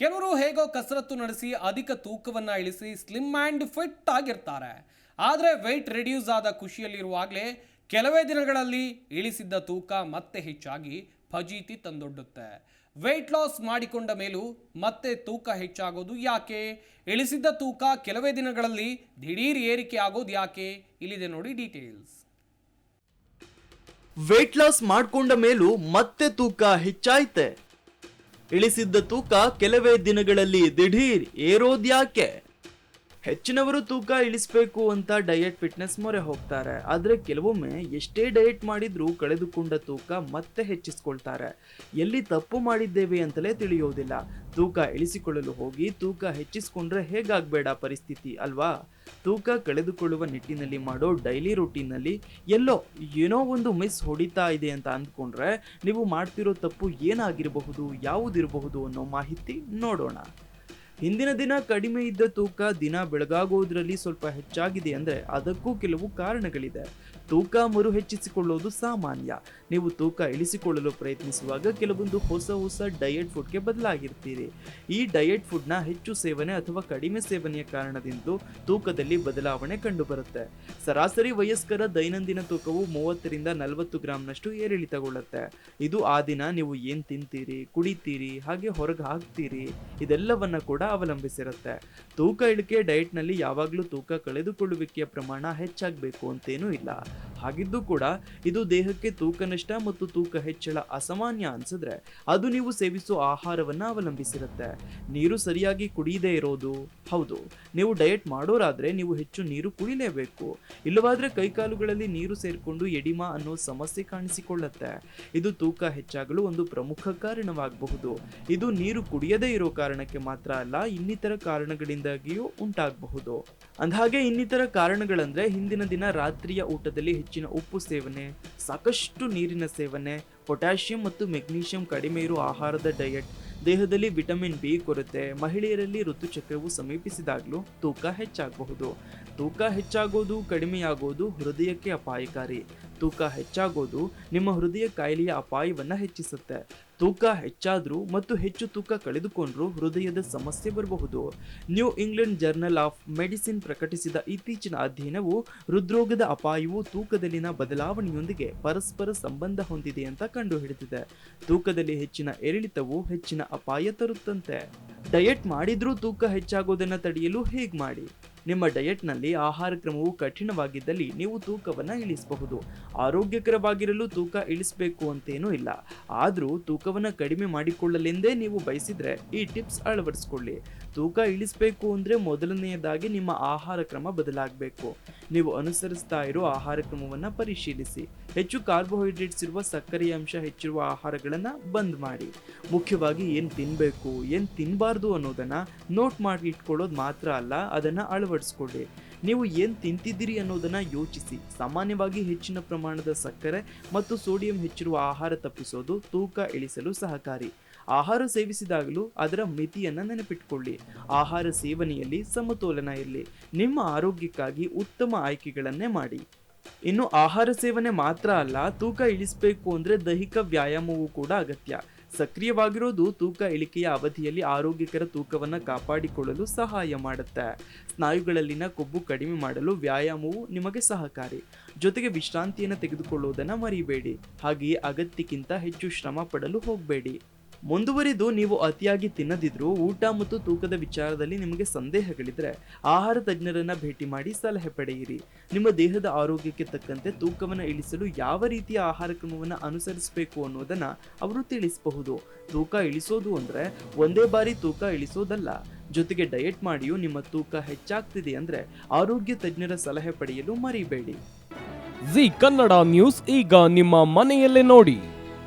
ಕೆಲವರು ಹೇಗೋ ಕಸರತ್ತು ನಡೆಸಿ ಅಧಿಕ ತೂಕವನ್ನ ಇಳಿಸಿ ಸ್ಲಿಮ್ ಆ್ಯಂಡ್ ಫಿಟ್ ಆಗಿರ್ತಾರೆ. ಆದರೆ ವೆಯ್ಟ್ ರೆಡ್ಯೂಸ್ ಆದ ಖುಷಿಯಲ್ಲಿರುವಾಗಲೇ ಕೆಲವೇ ದಿನಗಳಲ್ಲಿ ಇಳಿಸಿದ್ದ ತೂಕ ಮತ್ತೆ ಹೆಚ್ಚಾಗಿ ಫಜೀತಿ ತಂದೊಡ್ಡುತ್ತೆ. ವೆಯ್ಟ್ ಲಾಸ್ ಮಾಡಿಕೊಂಡ ಮೇಲೂ ಮತ್ತೆ ತೂಕ ಹೆಚ್ಚಾಗೋದು ಯಾಕೆ? ಇಳಿಸಿದ್ದ ತೂಕ ಕೆಲವೇ ದಿನಗಳಲ್ಲಿ ದಿಢೀರ್ ಏರಿಕೆ ಆಗೋದು ಯಾಕೆ? ಇಲ್ಲಿದೆ ನೋಡಿ ಡೀಟೇಲ್ಸ್ ವೆಯ್ಟ್ ಲಾಸ್ ಮಾಡಿಕೊಂಡ ಮೇಲೂ ಮತ್ತೆ ತೂಕ ಹೆಚ್ಚಾಯ್ತೆ. ಇಳಿಸಿದ್ದ ತೂಕ ಕೆಲವೇ ದಿನಗಳಲ್ಲಿ ದಿಢೀರ್ ಏರೋದ್ಯಾಕೆ? ಹೆಚ್ಚಿನವರು ತೂಕ ಇಳಿಸಬೇಕು ಅಂತ ಡಯಟ್ ಫಿಟ್ನೆಸ್ ಮೊರೆ ಹೋಗ್ತಾರೆ. ಆದರೆ ಕೆಲವೊಮ್ಮೆ ಎಷ್ಟೇ ಡಯಟ್ ಮಾಡಿದ್ರೂ ಕಳೆದುಕೊಂಡ ತೂಕ ಮತ್ತೆ ಹೆಚ್ಚಿಸ್ಕೊಳ್ತಾರೆ. ಎಲ್ಲಿ ತಪ್ಪು ಮಾಡಿದ್ದೇವೆ ಅಂತಲೇ ತಿಳಿಯೋದಿಲ್ಲ. ತೂಕ ಇಳಿಸಿಕೊಳ್ಳಲು ಹೋಗಿ ತೂಕ ಹೆಚ್ಚಿಸ್ಕೊಂಡ್ರೆ ಹೇಗಾಗ್ಬೇಡ ಪರಿಸ್ಥಿತಿ, ಅಲ್ವಾ? ತೂಕ ಕಳೆದುಕೊಳ್ಳುವ ನಿಟ್ಟಿನಲ್ಲಿ ಮಾಡೋ ಡೈಲಿ ರುಟೀನಲ್ಲಿ ಎಲ್ಲೋ ಏನೋ ಒಂದು ಮಿಸ್ ಹೊಡಿತಾ ಇದೆ ಅಂತ ಅಂದ್ಕೊಂಡ್ರೆ ನೀವು ಮಾಡ್ತಿರೋ ತಪ್ಪು ಏನಾಗಿರಬಹುದು, ಯಾವುದಿರಬಹುದು ಅನ್ನೋ ಮಾಹಿತಿ ನೋಡೋಣ. ಹಿಂದಿನ ದಿನ ಕಡಿಮೆ ಇದ್ದ ತೂಕ ದಿನ ಬೆಳಗಾಗೋದ್ರಲ್ಲಿ ಸ್ವಲ್ಪ ಹೆಚ್ಚಾಗಿದೆ ಅಂದರೆ ಅದಕ್ಕೂ ಕೆಲವು ಕಾರಣಗಳಿದೆ. ತೂಕ ಮರು ಹೆಚ್ಚಿಸಿಕೊಳ್ಳೋದು ಸಾಮಾನ್ಯ. ನೀವು ತೂಕ ಇಳಿಸಿಕೊಳ್ಳಲು ಪ್ರಯತ್ನಿಸುವಾಗ ಕೆಲವೊಂದು ಹೊಸ ಹೊಸ ಡಯಟ್ ಫುಡ್ಗೆ ಬದಲಾಗಿರ್ತೀರಿ. ಈ ಡಯಟ್ ಫುಡ್ನ ಹೆಚ್ಚು ಸೇವನೆ ಅಥವಾ ಕಡಿಮೆ ಸೇವನೆಯ ಕಾರಣದಿಂದ ತೂಕದಲ್ಲಿ ಬದಲಾವಣೆ ಕಂಡುಬರುತ್ತೆ. ಸರಾಸರಿ ವಯಸ್ಕರ ದೈನಂದಿನ ತೂಕವು ಮೂವತ್ತರಿಂದ ನಲವತ್ತು ಗ್ರಾಂನಷ್ಟು ಏರಿಳಿತಗೊಳ್ಳುತ್ತೆ. ಇದು ಆ ದಿನ ನೀವು ಏನು ತಿಂತೀರಿ, ಕುಡಿತೀರಿ, ಹಾಗೆ ಹೊರಗೆ ಹಾಕ್ತೀರಿ, ಇದೆಲ್ಲವನ್ನ ಕೂಡ ಅವಲಂಬಿಸಿರುತ್ತೆ. ತೂಕ ಇಳಿಕೆ ಡಯಟ್ನಲ್ಲಿ ಯಾವಾಗಲೂ ತೂಕ ಕಳೆದುಕೊಳ್ಳುವಿಕೆಯ ಪ್ರಮಾಣ ಹೆಚ್ಚಾಗಬೇಕು ಅಂತೇನೂ ಇಲ್ಲ. ಹಾಗಿದ್ದು ಕೂಡ ಇದು ದೇಹಕ್ಕೆ ತೂಕ ನಷ್ಟ ಮತ್ತು ತೂಕ ಹೆಚ್ಚಳ ಅಸಾಮಾನ್ಯ ಅನ್ಸಿದ್ರೆ ಅದು ನೀವು ಸೇವಿಸೋ ಆಹಾರವನ್ನ ಅವಲಂಬಿಸಿರುತ್ತೆ. ನೀರು ಸರಿಯಾಗಿ ಕುಡಿಯದೇ ಇರೋದು, ಹೌದು. ನೀವು ಡಯಟ್ ಮಾಡೋರಾದ್ರೆ ನೀವು ಹೆಚ್ಚು ನೀರು ಕುಡಿಲೇಬೇಕು. ಇಲ್ಲವಾದ್ರೆ ಕೈಕಾಲುಗಳಲ್ಲಿ ನೀರು ಸೇರಿಕೊಂಡು ಎಡಿಮಾ ಅನ್ನೋ ಸಮಸ್ಯೆ ಕಾಣಿಸಿಕೊಳ್ಳುತ್ತೆ. ಇದು ತೂಕ ಹೆಚ್ಚಾಗಲು ಒಂದು ಪ್ರಮುಖ ಕಾರಣವಾಗಬಹುದು. ಇದು ನೀರು ಕುಡಿಯದೇ ಇರೋ ಕಾರಣಕ್ಕೆ ಮಾತ್ರ ಅಲ್ಲ, ಇನ್ನಿತರ ಕಾರಣಗಳಿಂದಾಗಿಯೂ ಉಂಟಾಗಬಹುದು. ಅಂದಹಾಗೆ ಇನ್ನಿತರ ಕಾರಣಗಳಂದ್ರೆ ಹಿಂದಿನ ದಿನ ರಾತ್ರಿಯ ಊಟದಲ್ಲಿ ಹೆಚ್ಚಿನ ಉಪ್ಪು ಸೇವನೆ, ಸಾಕಷ್ಟು ನೀರಿನ ಸೇವನೆ, ಪೊಟ್ಯಾಷಿಯಂ ಮತ್ತು ಮೆಗ್ನೀಷಿಯಂ ಕಡಿಮೆ ಇರುವ ಆಹಾರದ ಡಯಟ್ ದೇಹದಲ್ಲಿ ವಿಟಮಿನ್ ಬಿ ಕೊರತೆ, ಮಹಿಳೆಯರಲ್ಲಿ ಋತುಚಕ್ರವು ಸಮೀಪಿಸಿದಾಗಲೂ ತೂಕ ಹೆಚ್ಚಾಗಬಹುದು. ತೂಕ ಹೆಚ್ಚಾಗೋದು, ಕಡಿಮೆಯಾಗೋದು ಹೃದಯಕ್ಕೆ ಅಪಾಯಕಾರಿ. ತೂಕ ಹೆಚ್ಚಾಗೋದು ನಿಮ್ಮ ಹೃದಯ ಕಾಯಿಲೆಯ ಅಪಾಯವನ್ನು ಹೆಚ್ಚಿಸುತ್ತೆ. ತೂಕ ಹೆಚ್ಚಾದರೂ ಮತ್ತು ಹೆಚ್ಚು ತೂಕ ಕಳೆದುಕೊಂಡ್ರೂ ಹೃದಯದ ಸಮಸ್ಯೆ ಬರಬಹುದು. New England journal of medicine ಪ್ರಕಟಿಸಿದ ಇತ್ತೀಚಿನ ಅಧ್ಯಯನವು ಹೃದ್ರೋಗದ ಅಪಾಯವು ತೂಕದಲ್ಲಿನ ಬದಲಾವಣೆಯೊಂದಿಗೆ ಪರಸ್ಪರ ಸಂಬಂಧ ಹೊಂದಿದೆ ಅಂತ ಕಂಡುಹಿಡಿದಿದೆ. ತೂಕದಲ್ಲಿ ಹೆಚ್ಚಿನ ಏರಿಳಿತವು ಹೆಚ್ಚಿನ ಅಪಾಯ ತರುತ್ತಂತೆ. ಡಯಟ್ ಮಾಡಿದ್ರೂ ತೂಕ ಹೆಚ್ಚಾಗೋದನ್ನು ತಡೆಯಲು ಹೇಗೆ ಮಾಡಿ? ನಿಮ್ಮ ಡಯಟ್ನಲ್ಲಿ ಆಹಾರ ಕ್ರಮವು ಕಠಿಣವಾಗಿದ್ದಲ್ಲಿ ನೀವು ತೂಕವನ್ನು ಇಳಿಸಬಹುದು. ಆರೋಗ್ಯಕರವಾಗಿರಲು ತೂಕ ಇಳಿಸಬೇಕು ಅಂತೇನೂ ಇಲ್ಲ. ಆದರೂ ತೂಕವನ್ನು ಕಡಿಮೆ ಮಾಡಿಕೊಳ್ಳಲೆಂದೇ ನೀವು ಬಯಸಿದರೆ ಈ ಟಿಪ್ಸ್ ಅಳವಡಿಸ್ಕೊಳ್ಳಿ. ತೂಕ ಇಳಿಸಬೇಕು ಅಂದರೆ ಮೊದಲನೆಯದಾಗಿ ನಿಮ್ಮ ಆಹಾರ ಕ್ರಮ ಬದಲಾಗಬೇಕು. ನೀವು ಅನುಸರಿಸ್ತಾ ಇರೋ ಆಹಾರ ಕ್ರಮವನ್ನು ಪರಿಶೀಲಿಸಿ. ಹೆಚ್ಚು ಕಾರ್ಬೋಹೈಡ್ರೇಟ್ಸ್ ಇರುವ ಸಕ್ಕರೆಯ ಅಂಶ ಹೆಚ್ಚಿರುವ ಆಹಾರಗಳನ್ನು ಬಂದ್ ಮಾಡಿ. ಮುಖ್ಯವಾಗಿ ಏನು ತಿನ್ನಬೇಕು ಏನು ತಿನ್ನಬಾರ್ದು ಅನ್ನೋದನ್ನು ನೋಟ್ ಮಾಡಿ ಇಟ್ಕೊಳ್ಳೋದು ಮಾತ್ರ ಅಲ್ಲ, ಅದನ್ನು ಅದನ್ನ ಅಳವಡಿಸ್ಕೊಳ್ಳಿ. ನೀವು ಏನು ತಿಂತಿದ್ದೀರಿ ಅನ್ನೋದನ್ನು ಯೋಚಿಸಿ. ಸಾಮಾನ್ಯವಾಗಿ ಹೆಚ್ಚಿನ ಪ್ರಮಾಣದ ಸಕ್ಕರೆ ಮತ್ತು ಸೋಡಿಯಂ ಹೆಚ್ಚಿರುವ ಆಹಾರ ತಪ್ಪಿಸೋದು ತೂಕ ಇಳಿಸಲು ಸಹಕಾರಿ. ಆಹಾರ ಸೇವಿಸಿದಾಗಲೂ ಅದರ ಮಿತಿಯನ್ನು ನೆನಪಿಟ್ಕೊಳ್ಳಿ. ಆಹಾರ ಸೇವನೆಯಲ್ಲಿ ಸಮತೋಲನ ಇರಲಿ. ನಿಮ್ಮ ಆರೋಗ್ಯಕ್ಕಾಗಿ ಉತ್ತಮ ಆಯ್ಕೆಗಳನ್ನೇ ಮಾಡಿ. ಇನ್ನು ಆಹಾರ ಸೇವನೆ ಮಾತ್ರ ಅಲ್ಲ, ತೂಕ ಇಳಿಸಬೇಕು ಅಂದ್ರೆ ದೈಹಿಕ ವ್ಯಾಯಾಮವೂ ಕೂಡ ಅಗತ್ಯ. ಸಕ್ರಿಯವಾಗಿರೋದು ತೂಕ ಇಳಿಕೆಯ ಅವಧಿಯಲ್ಲಿ ಆರೋಗ್ಯಕರ ತೂಕವನ್ನು ಕಾಪಾಡಿಕೊಳ್ಳಲು ಸಹಾಯ ಮಾಡುತ್ತೆ. ಸ್ನಾಯುಗಳಲ್ಲಿನ ಕೊಬ್ಬು ಕಡಿಮೆ ಮಾಡಲು ವ್ಯಾಯಾಮವು ನಿಮಗೆ ಸಹಕಾರಿ. ಜೊತೆಗೆ ವಿಶ್ರಾಂತಿಯನ್ನು ತೆಗೆದುಕೊಳ್ಳುವುದನ್ನು ಮರಿಬೇಡಿ. ಹಾಗೆಯೇ ಅಗತ್ಯಕ್ಕಿಂತ ಹೆಚ್ಚು ಶ್ರಮ ಪಡಲು ಹೋಗಬೇಡಿ. ಮುಂದುವರಿದು ನೀವು ಅತಿಯಾಗಿ ತಿನ್ನದಿದ್ರು ಊಟ ಮತ್ತು ತೂಕದ ವಿಚಾರದಲ್ಲಿ ನಿಮಗೆ ಸಂದೇಹಗಳಿದ್ರೆ ಆಹಾರ ತಜ್ಞರನ್ನ ಭೇಟಿ ಮಾಡಿ ಸಲಹೆ ಪಡೆಯಿರಿ. ನಿಮ್ಮ ದೇಹದ ಆರೋಗ್ಯಕ್ಕೆ ತಕ್ಕಂತೆ ತೂಕವನ್ನು ಇಳಿಸಲು ಯಾವ ರೀತಿಯ ಆಹಾರ ಕ್ರಮವನ್ನು ಅನುಸರಿಸಬೇಕು ಅನ್ನೋದನ್ನ ಅವರು ತಿಳಿಸಬಹುದು. ತೂಕ ಇಳಿಸೋದು ಅಂದ್ರೆ ಒಂದೇ ಬಾರಿ ತೂಕ ಇಳಿಸೋದಲ್ಲ. ಜೊತೆಗೆ ಡಯಟ್ ಮಾಡಿಯೂ ನಿಮ್ಮ ತೂಕ ಹೆಚ್ಚಾಗ್ತಿದೆ ಅಂದ್ರೆ ಆರೋಗ್ಯ ತಜ್ಞರ ಸಲಹೆ ಪಡೆಯಲು ಮರಿಬೇಡಿ. ಜಿ ಕನ್ನಡ ನ್ಯೂಸ್ ಈಗ ನಿಮ್ಮ ಮನೆಯಲ್ಲೇ ನೋಡಿ.